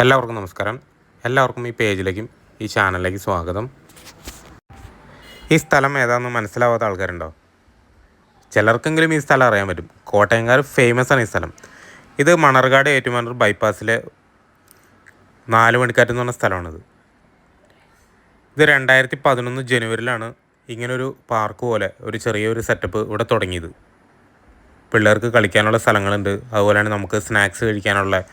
എല്ലാവർക്കും നമസ്കാരം. എല്ലാവർക്കും ഈ പേജിലേക്കും ഈ ചാനലിലേക്കും സ്വാഗതം. ഈ സ്ഥലം ഏതാണെന്ന് മനസ്സിലാവാത്ത ആൾക്കാരുണ്ടോ? ചിലർക്കെങ്കിലും ഈ സ്ഥലം അറിയാൻ പറ്റും. കോട്ടയംകാർ ഫേമസ് ആണ് ഈ സ്ഥലം. ഇത് മണർകാട് ഏറ്റുമാനൂർ ബൈപ്പാസിലെ നാല് മണിക്കാറ്റ് എന്ന് പറഞ്ഞ സ്ഥലമാണിത്. ഇത് രണ്ടായിരത്തി പതിനൊന്ന് ജനുവരിയിലാണ് ഇങ്ങനൊരു പാർക്ക് പോലെ ഒരു ചെറിയൊരു സെറ്റപ്പ് ഇവിടെ തുടങ്ങിയത്. പിള്ളേർക്ക് കളിക്കാനുള്ള സ്ഥലങ്ങളുണ്ട്. അതുപോലെ തന്നെ നമുക്ക് സ്നാക്സ് കഴിക്കാനുള്ള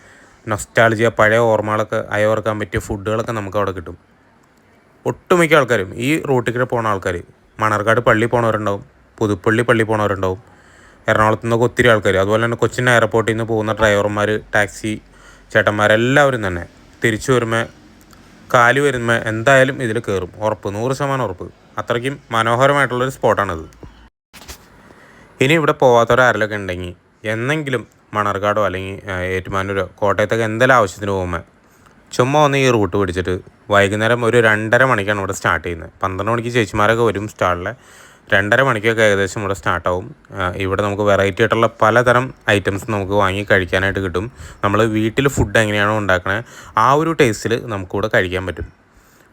നൊസ്റ്റാൾജിയ പഴയ ഓർമ്മകളൊക്കെ അയവർക്കാൻ പറ്റിയ ഫുഡുകളൊക്കെ നമുക്ക് അവിടെ കിട്ടും. ഒട്ടുമിക്ക ആൾക്കാരും ഈ റൂട്ടിൽ കൂടെ പോകുന്ന ആൾക്കാർ മണർക്കാട് പള്ളി പോണവരുണ്ടാവും പുതുപ്പള്ളി പള്ളി പോണവരുണ്ടാവും എറണാകുളത്ത് നിന്നൊക്കെ ഒത്തിരി ആൾക്കാർ അതുപോലെ തന്നെ കൊച്ചിൻ എയർപോർട്ടിൽ നിന്ന് പോകുന്ന ഡ്രൈവർമാർ ടാക്സി ചേട്ടന്മാരെല്ലാവരും തന്നെ തിരിച്ചു വരുമ്പോൾ കാൽ വരുമ്പോൾ എന്തായാലും ഇതിൽ കയറും ഉറപ്പ് നൂറ് ശതമാനം ഉറപ്പ്. അത്രയ്ക്കും മനോഹരമായിട്ടുള്ളൊരു സ്പോട്ടാണിത് ഇനി ഇവിടെ പോവാത്തവരാരെങ്കിലൊക്കെ ഉണ്ടെങ്കിൽ എന്നെങ്കിലും മണർക്കാടോ അല്ലെങ്കിൽ ഏറ്റുമാനൂരോ കോട്ടയത്തൊക്കെ എന്തെല്ലാം ആവശ്യത്തിന് പോകുമ്പോൾ ചുമ്മാ ഒന്ന് ഈ റൂട്ട് പിടിച്ചിട്ട് വൈകുന്നേരം ഒരു രണ്ടര മണിക്കാണ് ഇവിടെ സ്റ്റാർട്ട് ചെയ്യുന്നത്. പന്ത്രണ്ട് മണിക്ക് ചേച്ചിമാരൊക്കെ വരും സ്റ്റാളിൽ രണ്ടര മണിക്കൊക്കെ ഏകദേശം ഇവിടെ സ്റ്റാർട്ടാവും ഇവിടെ നമുക്ക് വെറൈറ്റി ആയിട്ടുള്ള പലതരം ഐറ്റംസ് നമുക്ക് വാങ്ങി കഴിക്കാനായിട്ട് കിട്ടും. നമ്മൾ വീട്ടിൽ ഫുഡ് എങ്ങനെയാണോ ഉണ്ടാക്കണേ ആ ഒരു ടേസ്റ്റിൽ നമുക്കിവിടെ കഴിക്കാൻ പറ്റും.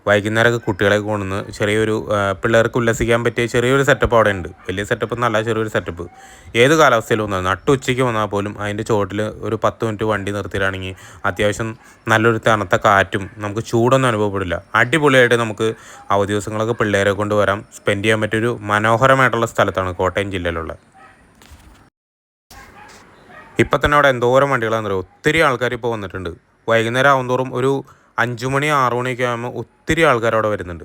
വൈകുന്നേരമൊക്കെ കുട്ടികളെ കൊണ്ടുവന്ന് ചെറിയൊരു പിള്ളേർക്ക് ഉല്ലസിക്കാൻ പറ്റിയ ചെറിയൊരു സെറ്റപ്പ് അവിടെ ഉണ്ട് വലിയ സെറ്റപ്പ് എന്നല്ല ചെറിയൊരു സെറ്റപ്പ് ഏത് കാലാവസ്ഥയിലും വന്നാൽ നട്ടുച്ചയ്ക്ക് വന്നാൽ പോലും അതിന്റെ ചുവട്ടിൽ ഒരു പത്ത് മിനിറ്റ് വണ്ടി നിർത്തിയിട്ടാണെങ്കിൽ അത്യാവശ്യം നല്ലൊരു തണുത്ത കാറ്റും നമുക്ക് ചൂടൊന്നും അനുഭവപ്പെടില്ല. അടിപൊളിയായിട്ട് നമുക്ക് അവധി ദിവസങ്ങളൊക്കെ പിള്ളേരെ കൊണ്ട് വരാം. സ്പെൻഡ് ചെയ്യാൻ പറ്റിയൊരു മനോഹരമായിട്ടുള്ള സ്ഥലത്താണ് കോട്ടയം ജില്ലയിലുള്ള ഇപ്പം തന്നെ അവിടെ എന്തോരം വണ്ടികളാണെന്ന് അറിയോ ഒത്തിരി ആൾക്കാർ ഇപ്പോൾ വന്നിട്ടുണ്ട്. വൈകുന്നേരം ആവുമോറും ഒരു അഞ്ചു മണി ആറു മണിയൊക്കെ ആകുമ്പോൾ ഒത്തിരി ആൾക്കാർ അവിടെ വരുന്നുണ്ട്.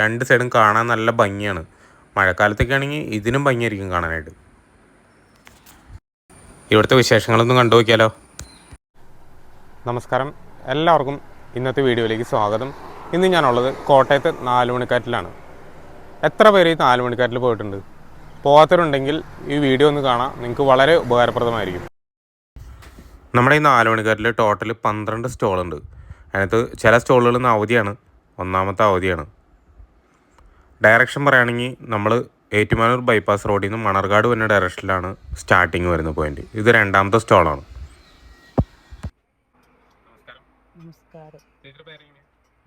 രണ്ട് സൈഡും കാണാൻ നല്ല ഭംഗിയാണ്. മഴക്കാലത്തൊക്കെ ആണെങ്കിൽ ഇതിനും ഭംഗിയായിരിക്കും കാണാനായിട്ട്. ഇവിടുത്തെ വിശേഷങ്ങളൊന്നും കണ്ടു നോക്കിയാലോ? നമസ്കാരം. എല്ലാവർക്കും ഇന്നത്തെ വീഡിയോയിലേക്ക് സ്വാഗതം. ഇന്ന് ഞാനുള്ളത് കോട്ടയത്ത് നാല് മണിക്കാറ്റിലാണ്. എത്ര പേര് ഈ നാല് മണിക്കാറ്റിൽ പോയിട്ടുണ്ട്? പോകാത്തവരുണ്ടെങ്കിൽ ഈ വീഡിയോ ഒന്ന് കാണാം. നിങ്ങൾക്ക് വളരെ ഉപകാരപ്രദമായിരിക്കും. നമ്മുടെ ഈ നാല് മണിക്കാറ്റിൽ ടോട്ടൽ പന്ത്രണ്ട് സ്റ്റോളുണ്ട്. അതിനകത്ത് ചില സ്റ്റോളുകളിൽ നിന്ന് അവധിയാണ്. ഒന്നാമത്തെ അവധിയാണ്. ഡയറക്ഷൻ പറയുകയാണെങ്കിൽ നമ്മൾ ഏറ്റുമാനൂർ ബൈപ്പാസ് റോഡിൽ നിന്ന് മണർകാട് വരുന്ന ഡയറക്ഷനിലാണ് സ്റ്റാർട്ടിങ് വരുന്ന പോയിന്റ്. ഇത് രണ്ടാമത്തെ സ്റ്റോളാണ്. നമസ്കാരം.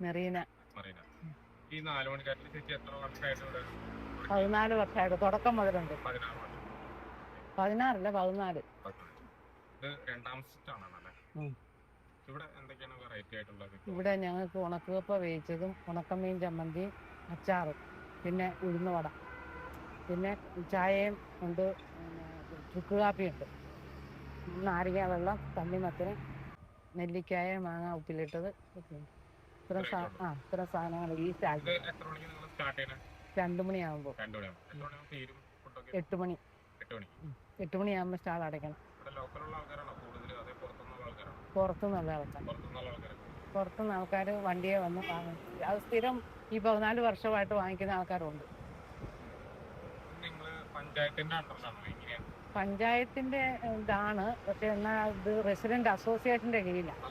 മെറീന. ഈ നാല് എത്ര വർഷമായിട്ട് ഇവിടെ പതിനാല് വർഷമായിട്ട് തുടക്കം മുതലുണ്ട്. പതിനാറല്ല പതിനാല്. ഇത് രണ്ടാമത്തെ സ്റ്റോളാണല്ലേ? ഇവിടെ എന്തൊക്കെയാണ് ഇവിടെ ഞങ്ങൾക്ക് ഉണക്കുകപ്പ വേവിച്ചതും ഉണക്കമീൻ ചമ്മന്തി അച്ചാറും പിന്നെ ഉഴുന്നുവട പിന്നെ ചായയും ഉണ്ട് പിന്നെ ചുക്ക് കാപ്പിയുണ്ട്. നാരങ്ങ വെള്ളം തണ്ണിമത്തിന് നെല്ലിക്കായ മാങ്ങ ഉപ്പിലിട്ടത്. ഇത്ര ആ ഇത്ര സാധനങ്ങൾ ഈ രണ്ടു മണിയാകുമ്പോൾ എട്ട് മണി. എട്ട് മണിയാകുമ്പോൾ സ്റ്റാൾ അടയ്ക്കണം ഇവിടെ ലോക്കലുള്ള ആൾക്കാരാണോ കൂടുതൽ അതേ പുറത്തുനിന്നുള്ള ആൾക്കാർ പുറത്തുനിന്ന് ആൾക്കാർ വണ്ടിയെ വന്ന് വാങ്ങിച്ചു അത് സ്ഥിരം ഈ പതിനാല് വർഷമായിട്ട് വാങ്ങിക്കുന്ന ആൾക്കാരുണ്ട്. നിങ്ങൾ പഞ്ചായത്തിന്റെ ഇതാണ്. പക്ഷെ എന്നാൽ ഇത് റെസിഡന്റ് അസോസിയേഷന്റെ കീഴിലാണ്?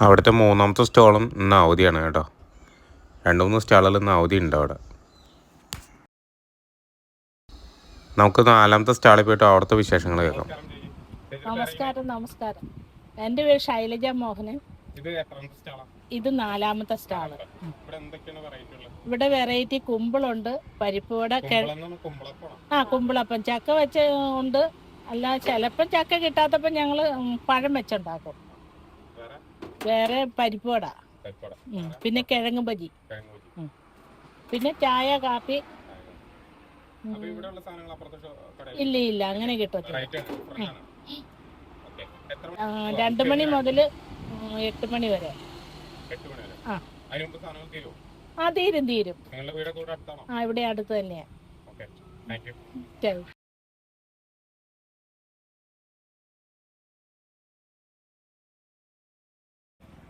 അവിടുത്തെ മൂന്നാമത്തെ സ്റ്റോളും ഇന്ന് അവധിയാണ് കേട്ടോ. രണ്ട് മൂന്ന് സ്റ്റാളുകൾ ഇന്ന് അവധി ഉണ്ട് അവിടെ. നമുക്ക് നാലാമത്തെ സ്റ്റാളിൽ പോയിട്ട് അവിടുത്തെ വിശേഷങ്ങൾ കേൾക്കാം. നമസ്കാരം നമസ്കാരം. എന്റെ പേര് ശൈലജ മോഹനൻ ഇത് എത്രാമത്തെ സ്റ്റാളാണ് ഇത് നാലാമത്തെ സ്റ്റാൾ. ഇവിടെ എന്തൊക്കെയാണ് വെറൈറ്റി ഇവിടെ വെറൈറ്റി കുമ്പിളുണ്ട് പരിപ്പുവട ആ കുമ്പിളപ്പം. ചക്ക വെച്ച് ഉണ്ട്. അല്ല ചിലപ്പം ചക്ക കിട്ടാത്തപ്പം ഞങ്ങൾ പഴം വെച്ചുണ്ടാക്കും. വേറെ? വേറെ പരിപ്പുവട പിന്നെ കിഴങ്ങ് ബജി. പിന്നെ ചായ കാപ്പി ഇല്ല ഇല്ല അങ്ങനെ കിട്ടത്തില്ല. രണ്ടു മണി? മുതൽ മണി മുതൽ എട്ട് മണി വരെ. എട്ട് മണി വരെ. ആ. അതിന് മുമ്പ് സാധനങ്ങൾ തീരുമോ ആ തീരും തീരും. ആ ഇവിടെ അടുത്ത് തന്നെയാ. എന്റെ താങ്ക്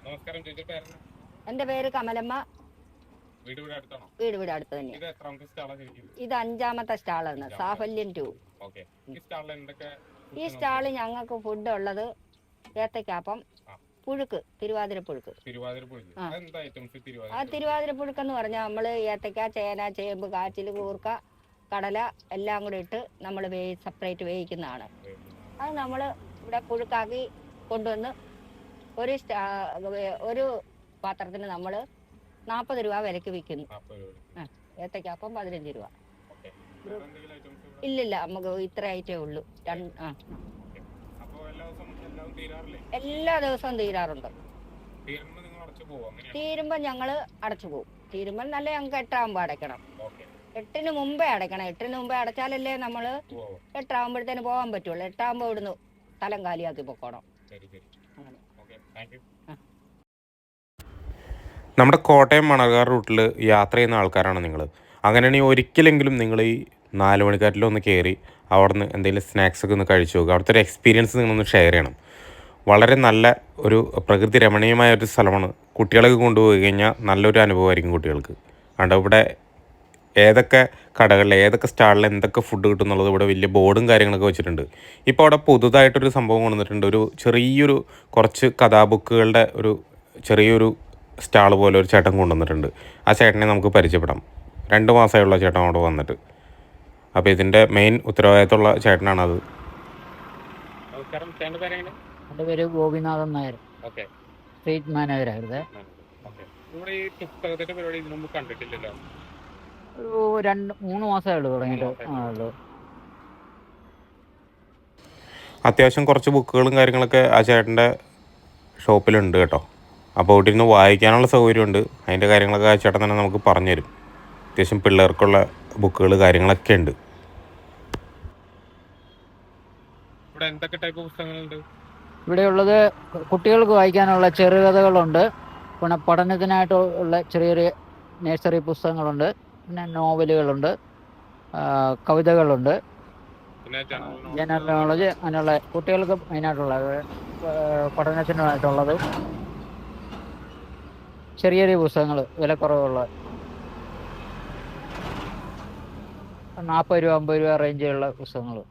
നമസ്കാരം ചേച്ചി പേരാണ് എന്റെ പേര് കമലമ്മ. വീട് വീട് അടുത്ത് തന്നെ ഇത് അഞ്ചാമത്തെ സ്റ്റാളാണ് സാഫല്യം ടു. ഈ സ്റ്റാളിൽ ഞങ്ങൾക്ക് ഫുഡ് ഉള്ളത് ഏത്തക്കാപ്പം പുഴുക്ക് തിരുവാതിര പുഴുക്ക് ആ. തിരുവാതിര പുഴുക്ക് പുഴുക്കെന്ന് പറഞ്ഞാൽ നമ്മൾ ഏത്തക്ക ചേന ചേമ്പ് കാച്ചിൽ കൂർക്ക കടല എല്ലാം കൂടി ഇട്ട് നമ്മൾ വേയി സെപ്പറേറ്റ് വേവിക്കുന്നതാണ്. അത് നമ്മൾ ഇവിടെ പുഴുക്കാക്കി കൊണ്ടുവന്ന് ഒരു ഒരു പാത്രത്തിന് നമ്മൾ നാൽപ്പത് രൂപ വിലക്ക് വിൽക്കുന്നു. ഏത്തയ്ക്കാപ്പം പതിനഞ്ച് രൂപ. ഇല്ലില്ല നമുക്ക് ഇത്ര ഐറ്റേ ഉള്ളൂ. രണ്ട് ആ. എല്ലാ ദിവസവും തീരാറുണ്ട്. തീരുമ്പോ ഞങ്ങൾ അടച്ചു പോകും തീരുമ്പോ നല്ല ഞങ്ങൾക്ക് എട്ടാവുമ്പോ അടയ്ക്കണം. എട്ടിന് മുമ്പേ അടയ്ക്കണം. എട്ടിന് മുമ്പേ അടച്ചാലല്ലേ നമ്മൾ എട്ടാകുമ്പോഴത്തേന് പോകാൻ പറ്റുള്ളൂ. എട്ടാവുമ്പോ ഇവിടുന്ന് സ്ഥലം കാലിയാക്കി പൊക്കോണം. അങ്ങനെ. നമ്മുടെ കോട്ടയം മണർകാർ റൂട്ടിൽ യാത്ര ചെയ്യുന്ന ആൾക്കാരാണ് നിങ്ങൾ. അങ്ങനെയാണെങ്കിൽ ഒരിക്കലെങ്കിലും നിങ്ങൾ ഈ നാല് മണിക്കാറ്റിലൊന്ന് കയറി അവിടുന്ന് എന്തെങ്കിലും സ്നാക്സ് ഒക്കെ ഒന്ന് കഴിച്ചു നോക്കുക അവിടുത്തെ ഒരു എക്സ്പീരിയൻസ് നിങ്ങളൊന്ന് ഷെയർ ചെയ്യണം. വളരെ നല്ല ഒരു പ്രകൃതി രമണീയമായ ഒരു സ്ഥലമാണ്. കുട്ടികളൊക്കെ കൊണ്ടുപോയി കഴിഞ്ഞാൽ നല്ലൊരു അനുഭവമായിരിക്കും കുട്ടികൾക്ക്. അതുകൊണ്ട് ഇവിടെ ഏതൊക്കെ കടകളിൽ ഏതൊക്കെ സ്റ്റാളിൽ എന്തൊക്കെ ഫുഡ് കിട്ടും എന്നുള്ളത് ഇവിടെ വലിയ ബോർഡും കാര്യങ്ങളൊക്കെ വെച്ചിട്ടുണ്ട്. ഇപ്പോൾ അവിടെ പുതുതായിട്ടൊരു സംഭവം കൊണ്ടുവന്നിട്ടുണ്ട്. ഒരു ചെറിയൊരു കുറച്ച് കഥാബുക്കുകളുടെ ഒരു ചെറിയൊരു സ്റ്റാൾ പോലെ ഒരു ചേട്ടൻ കൊണ്ടുവന്നിട്ടുണ്ട്. ആ ചേട്ടനെ നമുക്ക് പരിചയപ്പെടാം. രണ്ട് മാസമായുള്ള ചേട്ടൻ അവിടെ വന്നിട്ട്. അപ്പോൾ ഇതിന്റെ മെയിൻ ഉത്തരവാദിത്തമുള്ള ചേട്ടനാണത്. എന്റെ പേര് ഗോപിനാഥൻ നായർ. ഓക്കെ. സ്ട്രീറ്റ് കണ്ടിട്ടില്ലല്ലോ? ഒരു രണ്ട് മൂന്ന് മാസമേ ഉള്ളൂ തുടങ്ങിയിട്ട്. ആ ഉള്ളൂ. അത്യാവശ്യം കുറച്ച് ബുക്കുകളും കാര്യങ്ങളൊക്കെ ആ ചേട്ടന്റെ ഷോപ്പിലുണ്ട് കേട്ടോ. അപ്പോൾ ഇവിടെ ഇരുന്ന് വായിക്കാനുള്ള സൗകര്യമുണ്ട്. അതിന്റെ കാര്യങ്ങളൊക്കെ ആ ചേട്ടൻ തന്നെ നമുക്ക് പറഞ്ഞു തരും അത്യാവശ്യം പിള്ളേർക്കുള്ള ബുക്കുകൾ കാര്യങ്ങളൊക്കെ ഉണ്ട്. ഇവിടെ എന്തൊക്കെ ടൈപ്പ് പുസ്തകങ്ങളുണ്ട്? ഇവിടെ ഉള്ളത് കുട്ടികൾക്ക് വായിക്കാനുള്ള ചെറുകഥകളുണ്ട് പിന്നെ പഠനത്തിനായിട്ട് ഉള്ള ചെറിയ ചെറിയ നേഴ്സറി പുസ്തകങ്ങളുണ്ട്. പിന്നെ നോവലുകളുണ്ട്. കവിതകളുണ്ട്. പിന്നെ ജനറൽ നോളജ് അങ്ങനെയുള്ള കുട്ടികൾക്ക് അതിനായിട്ടുള്ള പഠനത്തിനായിട്ടുള്ളത്. ചെറിയ ചെറിയ പുസ്തകങ്ങൾ വിലക്കുറവുള്ള നാൽപ്പത് രൂപ അമ്പത് രൂപ റേഞ്ചിലുള്ള പുസ്തകങ്ങൾ.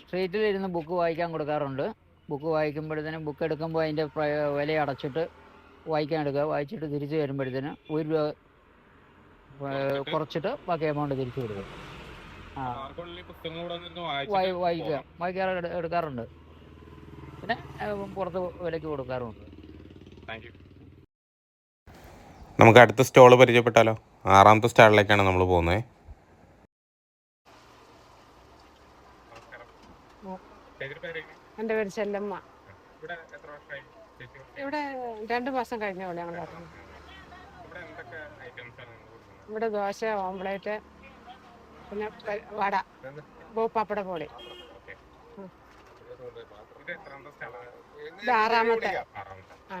സ്ട്രീറ്റിൽ ഇരുന്ന് ബുക്ക് വായിക്കാൻ കൊടുക്കാറുണ്ട്. ബുക്ക് വായിക്കുമ്പോഴത്തേനും ബുക്ക് എടുക്കുമ്പോൾ അതിന്റെ വില അടച്ചിട്ട് വായിക്കാൻ എടുക്കുക. വായിച്ചിട്ട് തിരിച്ച് വരുമ്പോഴത്തേന് ഒരു രൂപ കുറച്ചിട്ട് ബാക്കി എമൗണ്ട് തിരിച്ചു കൊടുക്കും വായിക്കുക. വായിക്കാറ് എടു- എടുക്കാറുണ്ട്. പിന്നെ പുറത്ത് വിലക്ക് കൊടുക്കാറുണ്ട് നമുക്ക് അടുത്ത സ്റ്റോൾ പരിചയപ്പെട്ടാലോ? ആറാമത്തെ സ്റ്റാളിലേക്കാണ് നമ്മൾ പോകുന്നത്. എന്റെ പേര് ചെല്ലമ്മ. ഇവിടെ രണ്ട് മാസം കഴിഞ്ഞോളൂ ഞങ്ങൾ ഇവിടെ ദോശ ഓംപ്ലേറ്റ് പിന്നെ വട പപ്പട പോളി. ആറാമത്തെ. ആ.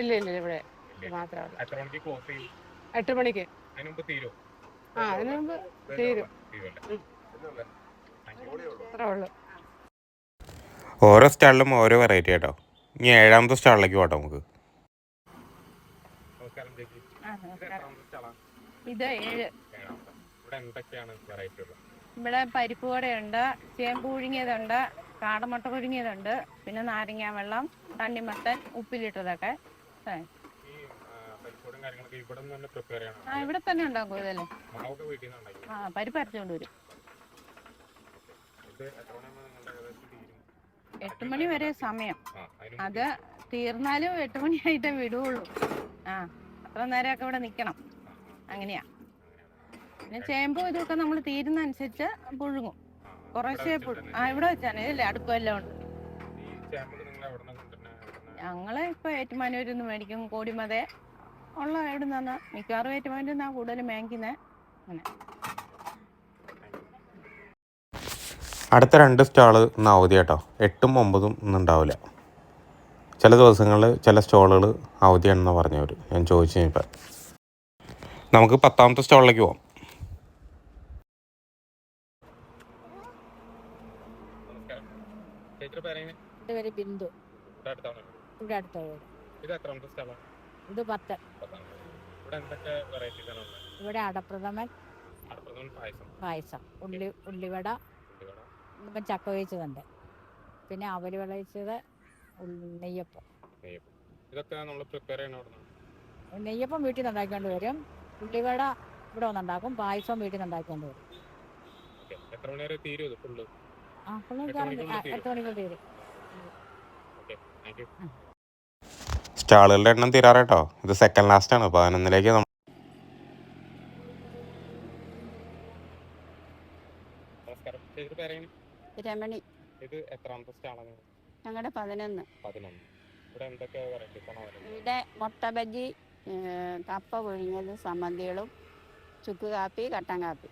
ഇല്ല ഇല്ല ഇവിടെ മാത്രമേ ഉള്ളൂ. എത്ര മണിക്ക് ക്ലോസ് ചെയ്യും? എട്ട് മണിക്ക്. അതിന് മുമ്പ് തീരും? ആ അതിന് മുമ്പ് തീരും? അത്രേ ഉള്ളൂ. ഓരോ സ്റ്റാളിലും ഓരോ വെറൈറ്റി കേട്ടോ ഇനി ഏഴാമത്തെ സ്റ്റാളിലേക്ക് പോട്ടോ നമുക്ക്. ഇത് ഏഴ്. ഇവിടെ എന്തൊക്കെയാണ് വെറൈറ്റി ഉള്ളത്? ഇവിടെ പരിപ്പ് വടയുണ്ട് ചേമ്പ് പുഴുങ്ങിയതുണ്ട് കാടമുട്ട പുഴുങ്ങിയതുണ്ട്. പിന്നെ നാരങ്ങ വെള്ളം തണ്ണിമത്തൻ ഉപ്പിലിട്ടതൊക്കെ. ആ. ഇവിടെ തന്നെ ഉണ്ടാകും ഉണ്ടാക്കും ഇതല്ലേ ആ പരിപ്പ് അരച്ചുകൊണ്ട് വരും. എട്ട് മണി വരെ സമയം. അത് തീർന്നാലും എട്ട് മണിയായിട്ടേ വിടുകയുള്ളൂ ആ അത്ര നേരമൊക്കെ ഇവിടെ നിൽക്കണം അങ്ങനെയാ. പിന്നെ ചേമ്പും ഇതൊക്കെ നമ്മൾ തീരുന്ന അനുസരിച്ച് പുഴുങ്ങും. ആ ഇവിടെ വെച്ചാണ്. ഇതല്ലേ അടുപ്പെല്ലാം ഉണ്ട്. ഞങ്ങൾ ഇപ്പൊ ഏറ്റുമാനൂരിൽ നിന്ന് മേടിക്കും കോടിമതെ. ഉള്ള എവിടെ നിന്നാ മിക്കവാറും ഏറ്റുമാനൂരിൽ നിന്നാ കൂടുതലും മേടിക്കുന്നത് അടുത്ത രണ്ട് സ്റ്റാൾ ഇന്ന് അവധി കേട്ടോ. എട്ടും ഒമ്പതും ഇന്ന് ഉണ്ടാവില്ല. ചില ദിവസങ്ങളിൽ ചില സ്റ്റോളുകൾ അവധിയാണെന്ന് പറഞ്ഞവർ ഞാൻ ചോദിച്ചു കഴിഞ്ഞപ്പോൾ നമുക്ക് പത്താമത്തെ സ്റ്റോളിലേക്ക് പോവാം എന്റെ പേര് ബിന്ദു ഇവിടെ അടുത്താണ് ഇത് പത്ത്. ഇവിടെ അടപ്രഥമൻ പായസം. ഉള്ളി ഉള്ളിവട. ഇപ്പം ചക്ക വേവിച്ചതുണ്ട്. പിന്നെ അവർ വിളയിച്ചത് നെയ്യപ്പം. നെയ്യപ്പം. ഇതൊക്കെ നമ്മൾ പ്രിപ്പയർ ചെയ്യണ അവിടെ നിന്നാണ് നെയ്യപ്പം വീട്ടിൽ നിന്ന് ഉണ്ടാക്കിക്കൊണ്ട് വരും. ഉള്ളിവട ഇവിടെ വന്നുണ്ടാക്കും പായസം വീട്ടിൽ നിന്ന് ഉണ്ടാക്കിക്കൊണ്ട് വരും എത്ര മണി വരെ തീരും എട്ട് മണിക്കൂർ തീരും. സ്റ്റാളുകളുടെ എണ്ണം തീരാറേട്ടോ ഇത് സെക്കൻഡ് ലാസ്റ്റ് ആണ്. പതിനൊന്നിലേക്ക് നമ്മൾ നമസ്കാരം. ചേച്ചിയുടെ പേരെങ്ങനെ? രമണി. ഇത് എത്രാമത്തെ സ്റ്റാളാണ് ഞങ്ങളുടെ പതിനൊന്ന്. പതിനൊന്ന്. ഇവിടെ മുട്ട ബജ്ജി ഏഹ് കപ്പ പുഴുങ്ങിയത് സമ്മന്തികളും ചുക്ക് കാപ്പി കട്ടൻ കാപ്പി.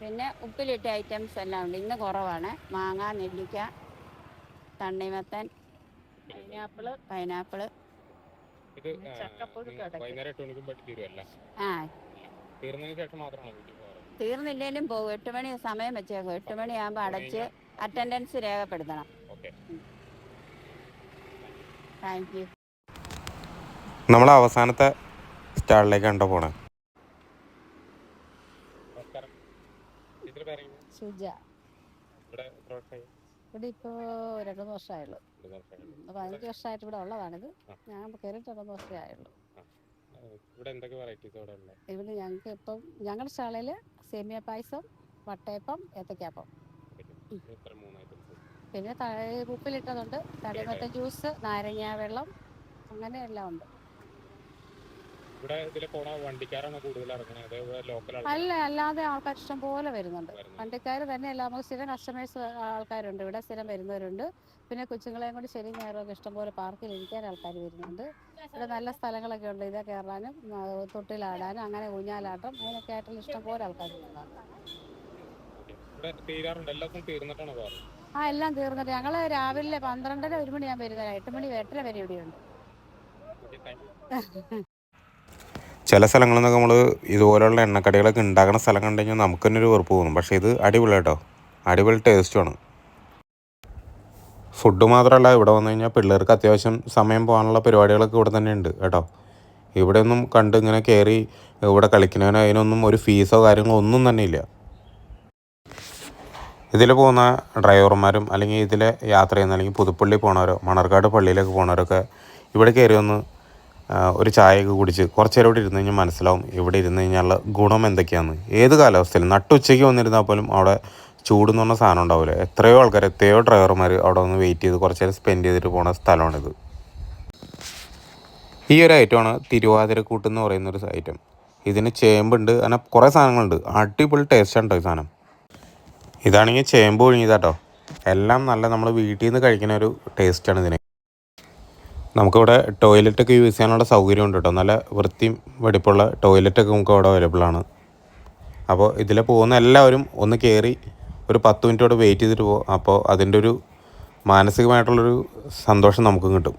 പിന്നെ ഉപ്പിലിട്ട ഐറ്റംസ് എല്ലാം ഉണ്ട്. ഇന്ന് കുറവാണ്. മാങ്ങ നെല്ലിക്ക തണ്ണിമത്തൻ പൈനാപ്പിൾ. പൈനാപ്പിൾ. ഇത് വൈകുന്നേരം എട്ട് മണിക്ക് പറ്റി തീരുമല്ല ആ. തീർന്നതിന് ശേഷം മാത്രമാണ് വീട്ടിൽ പോകാറ്? തീർന്നില്ലേലും പോകും. എട്ട് മണി സമയം വെച്ചേക്കും. എട്ട് മണിയാകുമ്പോൾ അടച്ച് അറ്റൻഡൻസ് രേഖപ്പെടുത്തണം. ഓക്കെ. താങ്ക് യു നമ്മൾ അവസാനത്തെ സ്റ്റാളിലേക്ക് കണ്ടോ പോണേ? സുജ. ഇവിടെ ഇവിടെ ഇപ്പോൾ രണ്ടു വർഷമായുള്ളൂ പതിനഞ്ച് വർഷമായിട്ട് ഇവിടെ ഉള്ളതാണിത്. ഞാൻ കയറിയിട്ട് രണ്ടു വർഷമേ ആയുള്ളൂ. ഇവിടെ എന്തൊക്കെ വെറൈറ്റീസ് ഇവിടെ ഉള്ളത്? ഇവിടെ ഞങ്ങൾക്ക് ഇപ്പം ഞങ്ങളുടെ സ്റ്റാളിൽ സേമിയ പായസം വട്ടയപ്പം ഏത്തക്കാപ്പം. പിന്നെ ഉപ്പിലിട്ടതുണ്ട്. തടിമത്ത ജ്യൂസ് നാരങ്ങ വെള്ളം അങ്ങനെ എല്ലാം ഉണ്ട്. ഇവിടെ ഇതിലെ പോണ വണ്ടിക്കാരാണ് കൂടുതൽ ഇറങ്ങുന്നത് അതേപോലെ ലോക്കൽ അല്ല അല്ലാതെ ആൾക്കാർ ഇഷ്ടം പോലെ വരുന്നുണ്ട്. വണ്ടിക്കാർ തന്നെ എല്ലാം നമുക്ക് സ്ഥിരം കസ്റ്റമേഴ്സ് ആൾക്കാരുണ്ട്. ഇവിടെ സ്ഥിരം വരുന്നവരുണ്ട്. പിന്നെ കൊച്ചുങ്ങളെയും കൊണ്ട് ശരി ഞായറൊക്കെ ഇഷ്ടംപോലെ പാർക്കിൽ ഇരിക്കാൻ ആൾക്കാർ വരുന്നുണ്ട്. ഇവിടെ നല്ല സ്ഥലങ്ങളൊക്കെ ഉണ്ട്. ഇതാ കയറാനും തൊട്ടിലാടാനും അങ്ങനെ ഊഞ്ഞാലാട്ടം അങ്ങനെയൊക്കെ ആയിട്ടുള്ള ഇഷ്ടംപോലെ ആൾക്കാർ വരുന്നുണ്ട്. ആ എല്ലാം തീർന്നിട്ട്. ഞങ്ങൾ രാവിലെ പന്ത്രണ്ടര ഒരു മണി ഞാൻ വരുന്നത് എട്ട് മണി എട്ടര വരെ ഇവിടെയുണ്ട് ചില സ്ഥലങ്ങളിൽ നിന്നൊക്കെ നമ്മൾ ഇതുപോലെയുള്ള എണ്ണക്കടികളൊക്കെ ഉണ്ടാക്കുന്ന സ്ഥലം കണ്ടു കഴിഞ്ഞാൽ നമുക്ക് തന്നെ ഒരു വെറുപ്പ് തോന്നും. പക്ഷേ ഇത് അടിപൊളി കേട്ടോ. അടിപൊളി ടേസ്റ്റുമാണ് ഫുഡ് മാത്രമല്ല ഇവിടെ വന്നു കഴിഞ്ഞാൽ പിള്ളേർക്ക് അത്യാവശ്യം സമയം പോകാനുള്ള പരിപാടികളൊക്കെ ഇവിടെ തന്നെ ഉണ്ട് കേട്ടോ. ഇവിടെ ഒന്നും കണ്ട് ഇങ്ങനെ കയറി ഇവിടെ കളിക്കുന്നതിനോ അതിനൊന്നും ഒരു ഫീസോ കാര്യങ്ങളോ ഒന്നും തന്നെ ഇല്ല. ഇതിൽ പോകുന്ന ഡ്രൈവർമാരും അല്ലെങ്കിൽ ഇതിൽ യാത്ര ചെയ്യുന്ന അല്ലെങ്കിൽ പുതുപ്പള്ളി പോണവരോ മണർക്കാട് പള്ളിയിലേക്ക് പോണവരൊക്കെ ഇവിടെ കയറി ഒന്ന് ഒരു ചായയൊക്കെ കുടിച്ച് കുറച്ച് നേരം ഇവിടെ ഇരുന്ന് കഴിഞ്ഞാൽ മനസ്സിലാവും ഇവിടെ ഇരുന്ന് കഴിഞ്ഞാലുള്ള ഗുണം എന്തൊക്കെയാണ്. ഏത് കാലാവസ്ഥയിലും നട്ടുച്ചയ്ക്ക് വന്നിരുന്നാൽ പോലും അവിടെ ചൂട് എന്ന് പറഞ്ഞ സാധനം ഉണ്ടാവില്ല. എത്രയോ ആൾക്കാർ എത്രയോ ഡ്രൈവർമാർ അവിടെ ഒന്ന് വെയിറ്റ് ചെയ്ത് കുറച്ച് നേരം സ്പെൻഡ് ചെയ്തിട്ട് പോണ സ്ഥലമാണിത്. ഈ ഒരു ഐറ്റമാണ് തിരുവാതിരക്കൂട്ട് എന്ന് പറയുന്ന ഒരു ഐറ്റം ഇതിന് ചേമ്പുണ്ട് അങ്ങനെ കുറേ സാധനങ്ങളുണ്ട്. അടിപൊളി ടേസ്റ്റാണ് കേട്ടോ ഈ സാധനം. ഇതാണെങ്കിൽ ചേമ്പ് ഒഴിഞ്ഞതാട്ടോ എല്ലാം നല്ല നമ്മൾ വീട്ടിൽ നിന്ന് കഴിക്കുന്ന ഒരു ടേസ്റ്റാണ് ഇതിന്. നമുക്കിവിടെ ടോയ്ലറ്റൊക്കെ യൂസ് ചെയ്യാനുള്ള സൗകര്യം ഉണ്ട് കേട്ടോ. നല്ല വൃത്തിയും വെടിപ്പുള്ള ടോയ്ലറ്റൊക്കെ നമുക്ക് അവിടെ അവൈലബിൾ ആണ്. അപ്പോൾ ഇതിൽ പോകുന്ന എല്ലാവരും ഒന്ന് കയറി ഒരു പത്ത് മിനിറ്റോടെ വെയിറ്റ് ചെയ്തിട്ട് പോകും അപ്പോൾ അതിന്റെ ഒരു മാനസികമായിട്ടുള്ളൊരു സന്തോഷം നമുക്കും കിട്ടും.